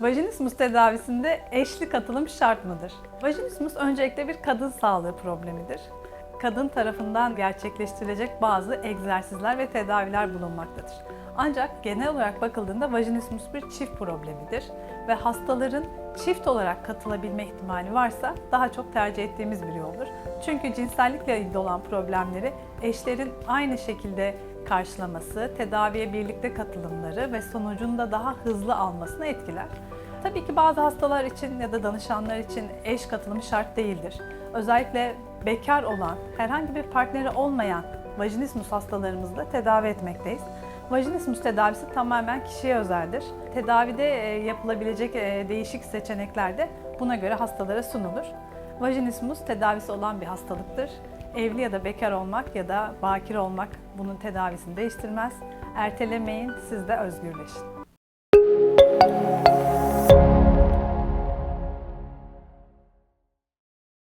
Vajinismus tedavisinde eşli katılım şart mıdır? Vajinismus öncelikle bir kadın sağlığı problemidir. Kadın tarafından gerçekleştirilecek bazı egzersizler ve tedaviler bulunmaktadır. Ancak genel olarak bakıldığında vajinismus bir çift problemidir ve hastaların çift olarak katılabilme ihtimali varsa daha çok tercih ettiğimiz bir yoldur. Çünkü cinsellikle ilgili olan problemleri eşlerin aynı şekilde karşılaması, tedaviye birlikte katılımları ve sonucunda daha hızlı almasını etkiler. Tabii ki bazı hastalar için ya da danışanlar için eş katılımı şart değildir. Özellikle bekar olan, herhangi bir partneri olmayan vajinismus hastalarımızda tedavi etmekteyiz. Vajinismus tedavisi tamamen kişiye özeldir. Tedavide e, yapılabilecek e, değişik seçenekler de buna göre hastalara sunulur. Vajinismus tedavisi olan bir hastalıktır. Evli ya da bekar olmak ya da bakire olmak bunun tedavisini değiştirmez. Ertelemeyin, siz de özgürleşin.